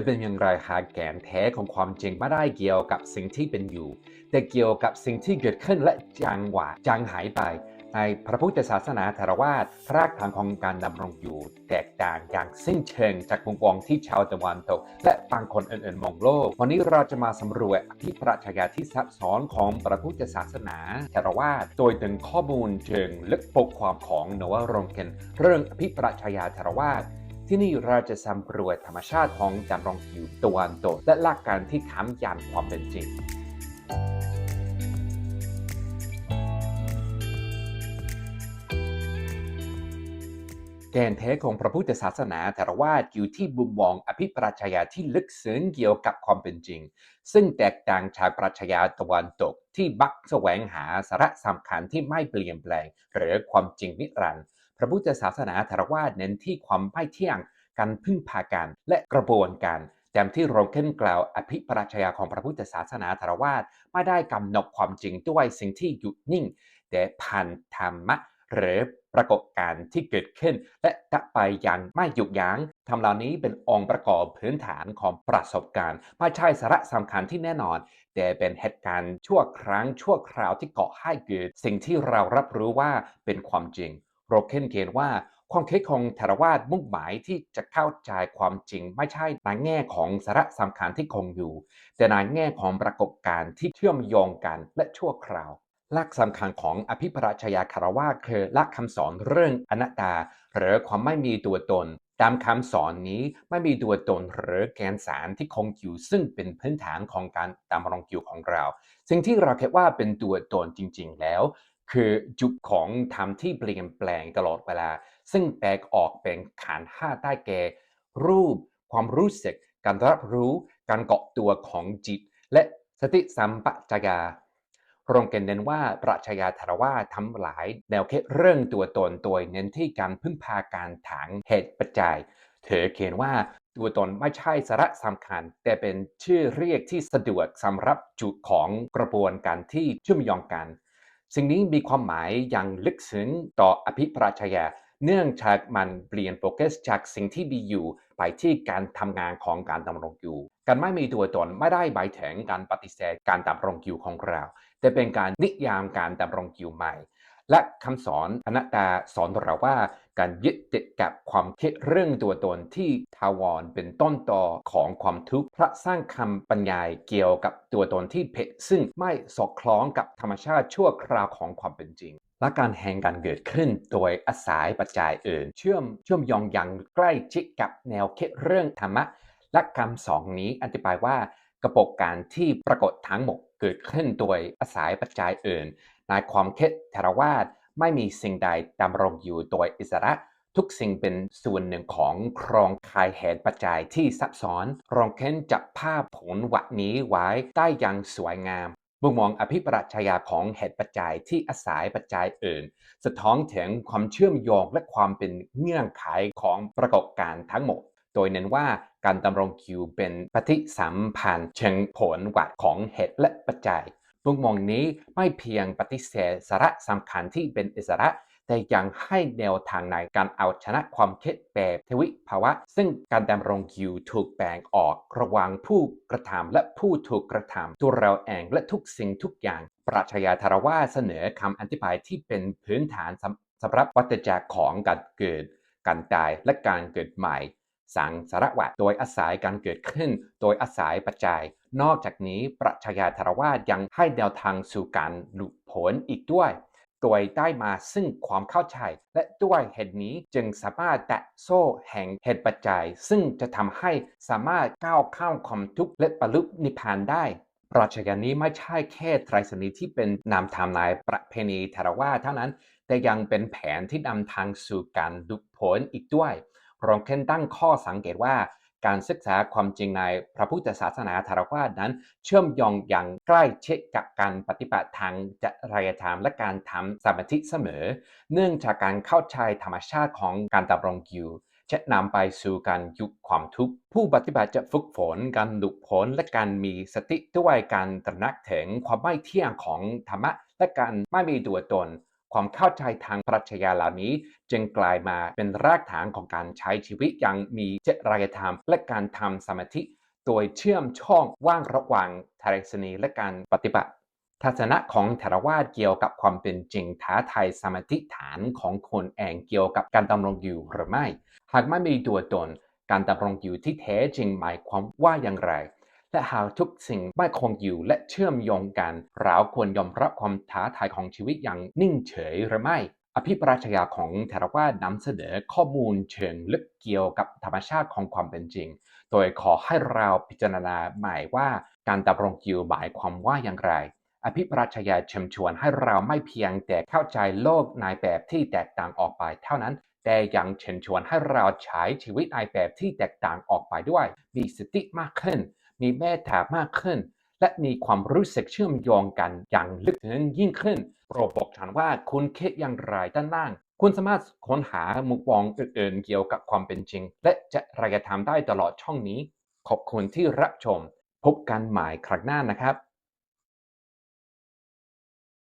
จะเป็นอย่างไรหาแกนแท้ของความจริงไม่ได้เกี่ยวกับสิ่งที่เป็นอยู่ แต่เกี่ยวกับสิ่งที่เกิดขึ้นและจางหวาจางหายไป ในพระพุทธศาสนาเทรวาสรากฐานของการดำรงอยู่ แตกต่างอย่างสิ้นเชิงจากมุมมองที่ชาวตะวันตก และบางคนอื่นๆมองโลก วันนี้เราจะมาสำรวจอภิปรัชญาที่ซับซ้อนของพระพุทธศาสนาเทรวาสโดยถึงข้อมูลเชิงลึกปกความของนวโรงเกนเรื่องอภิปรัชญาเทรวาส ที่นี่เราจะสำรวจธรรมชาติของดำรงอยู่ตะวันตกและหลักการที่ค้ำยันความเป็นจริงแกนแท้ของพระพุทธศาสนาเทรวาอยู่ที่บุมมองอภิปรัชญาที่ลึกซึ้งเกี่ยวกับความเป็นจริง ซึ่งแตกต่างจากปรัชญาตะวันตกที่บักแสวงหาสาระสำคัญที่ไม่เปลี่ยนแปลง หรือความจริงนิรันดร์ พระพุทธศาสนาเทรวาสเน้นที่ความไม่เที่ยง การพึ่งพากันและกระบวนการแต่ที่โรเคนกล่าวอภิปรัชญาของพระพุทธศาสนาเทรวาสไม่ได้กำหนดความจริงด้วยสิ่งที่หยุดนิ่ง แต่ผ่านธรรมะหรือปรากฏการณ์ที่เกิดขึ้น และจะไปอย่างไม่หยุดยัง้งทำเหล่านี้เป็นองค์ประกอบพื้นฐานของประสบการณ์ไม่ใช่สาระสำคัญที่แน่นอน แต่เป็นเหตุการณ์ชั่วครั้งชั่วคราวที่เก่อให้เกิด สิ่งที่เรารับรู้ว่าเป็นความจริง โรเคนเขียนว่าความคิดของเทรวาสมุ่งหมายที่จะเข้าใจความจริงไม่ใช่ในแง่ของสาระสำคัญที่คงอยู่ แต่ในแง่ของปรากฏการณ์ที่เชื่อมโยงกันและชั่วคราวหลักสำคัญของอภิปรัชญาคารวะคือหลักคำสอนเรื่องอนัตตา หรือความไม่มีตัวตน ตามคำสอนนี้ไม่มีตัวตนหรือแกนสารที่คงอยู่ซึ่งเป็นพื้นฐานของการดำรองอยู่ของเรา สิ่งที่เราคิดว่าเป็นตัวตนจริง ๆ แล้ว คือจุดของธรรมที่เปลี่ยนแปลงตลอดเวลา ซึ่งแตกออกเป็นขันห้าได้แก่รูป ความรู้สึก การรับรู้ การเกาะตัวของจิต และสติสัมปชัญญะโรงเกนเน้นว่าปรัชญาเทรวาทำหลาย แนวคิดเรื่องตัวตนโดยเน้นที่การพึ่งพาการถางเหตุปัจจัย เธอเขียนว่าตัวตนไม่ใช่สาระสำคัญ แต่เป็นชื่อเรียกที่สะดวกสำหรับจุดของกระบวนการที่เชื่อมโยงกัน สิ่งนี้มีความหมายอย่างลึกซึ้งต่ออภิปราชาเนื่องจากมันเปลี่ยนโฟกัสจากสิ่งที่มีอยู่ ไปที่การทำงานของการดำรงอยู่ การไม่มีตัวตนไม่ได้หมายถึงการปฏิเสธการดำรงอยู่ของเรา แต่เป็นการนิยามการดำรงอยู่ใหม่ และคำสอนอนัตตาสอนเราว่าการยึดติดกับความคิดเรื่องตัวตนที่ทาวรเป็นต้นตอของความทุกข์พระสร้างคำบรรยายเกี่ยวกับตัวตนที่เพศซึ่งไม่สอดคล้องกับธรรมชาติชั่วคราวของความเป็นจริง และการแห่งการเกิดขึ้นโดยอาศัยปัจจัยอื่น เชื่อมเชื่อมโยงอย่างใกล้ชิดกับแนวคิดเรื่องธรรมะ และคำสองนี้อธิบายว่ากระบวนการที่ปรากฏทั้งหมดเกิดขึ้นโดยอาศัยปัจจัยอื่น ในความคิดเทรวาสไม่มีสิ่งใดดำรงอยู่โดยอิสระทุกสิ่งเป็นส่วนหนึ่งของโครงข่ายเหตุปัจจัยที่ซับซ้อนรองเค้นจับภาพผลวัดนี้ไว้ได้อย่างสวยงามมุมมองอภิปรัชญาของเหตุปัจจัยที่อาศัยปัจจัยอื่น สะท้อนถึงความเชื่อมโยงและความเป็นเงื่อนไขของปรากฏการณ์ทั้งหมด โดยเน้นว่าการดำรงอยู่เป็นปฏิสัมพันธ์เชิงผลวัดของเหตุและปัจจัย มุมมองนี้ไม่เพียงปฏิเสธสาระสำคัญที่เป็นอิสระ แต่ยังให้แนวทางในการเอาชนะความคิดแบบทวิภาวะ ซึ่งการดำรงอยู่ถูกแบ่งออกระหว่างผู้กระทำและผู้ถูกกระทำตัวเราเองและทุกสิ่งทุกอย่าง ปรัชญาทารวาเสนอคำอธิบายที่เป็นพื้นฐานสำสำหรับวัฏจักรของการเกิด การตายและการเกิดใหม่ สังสารวัตรโดยอาศัยการเกิดขึ้น โดยอาศัยปัจจัย นอกจากนี้ปรัชญาทารวาสยังให้แนวทางสู่การหลุดพ้นอีกด้วยโดยได้มาซึ่งความเข้าใจ และด้วยเหตุนี้จึงสามารถแตะโซ่แห่งเหตุปัจจัย ซึ่งจะทำให้สามารถก้าวข้ามความทุกข์และบรรลุนิพพานได้ปรัชญานี้ไม่ใช่แค่ไตรสนีที่เป็นนามธรรมในประเพณีเทรวาเท่านั้น แต่ยังเป็นแผนที่นำทางสู่การหลุพ้นอีกด้วย รองเคนตั้งข้อสังเกตว่าการศึกษาความจริงในพระพุทธศาสนาทารวาสนั้น เชื่อมโยงอย่างใกล้ชิดกับการปฏิบัติทางจริยธรรมและการทำสมาธิเสมอ เนื่องจากการเข้าใจธรรมชาติของการดำรงอยู่จะนำไปสู่การยุดความทุกข์ ผู้ปฏิบัติจะฝึกฝนการหลุดพ้นและการมีสติด้วยการตระหนักถึงความไม่เที่ยงของธรรมะ และการไม่มีตัวตน ความเข้าใจทางปรัชญาเหล่านี้ จึงกลายมาเป็นรากฐานของการใช้ชีวิตอย่างมีเจริยธรรม และการทำสมาธิ โดยเชื่อมช่องว่างระหว่างทรษณีและการปฏิบัติ ทัศนะของเถรวาทเกี่ยวกับความเป็นจริงท้าทายสมาธิฐานของคนเองเกี่ยวกับการดำรงอยู่หรือไม่ หากไม่มีตัวตน การดำรงอยู่ที่แท้จริงหมายความว่าอย่างไร และหากทุกสิ่งไม่คงอยู่และเชื่อมโยงกัน เราควรยอมรับความท้าทายของชีวิตอย่างนิ่งเฉยหรือไม่ อภิปราชญาของเทรวาสนำเสนอข้อมูลเชิงลึกเกี่ยวกับธรรมชาติของความเป็นจริง โดยขอให้เราพิจารณาใหม่ว่าการดำรงอยู่หมายความว่าอย่างไรอภิปราชญาเชิญชวนให้เราไม่เพียงแต่เข้าใจโลกในแบบที่แตกต่างออกไปเท่านั้น แต่ยังเชิญชวนให้เราใช้ชีวิตในแบบที่แตกต่างออกไปด้วย มีสติมากขึ้น มีเมตตามากขึ้น และมีความรู้สึกเชื่อมโยงกันอย่างลึกซึ้งยิ่งขึ้นโปรดบอกฉันว่าคุณคิดอย่างไรด้านล่าง คุณสามารถค้นหามุมมองอื่นๆเกี่ยวกับความเป็นจริง และจะรายธรรมได้ตลอดช่องนี้ ขอบคุณที่รับชม พบกันใหม่ครั้งหน้านะครับ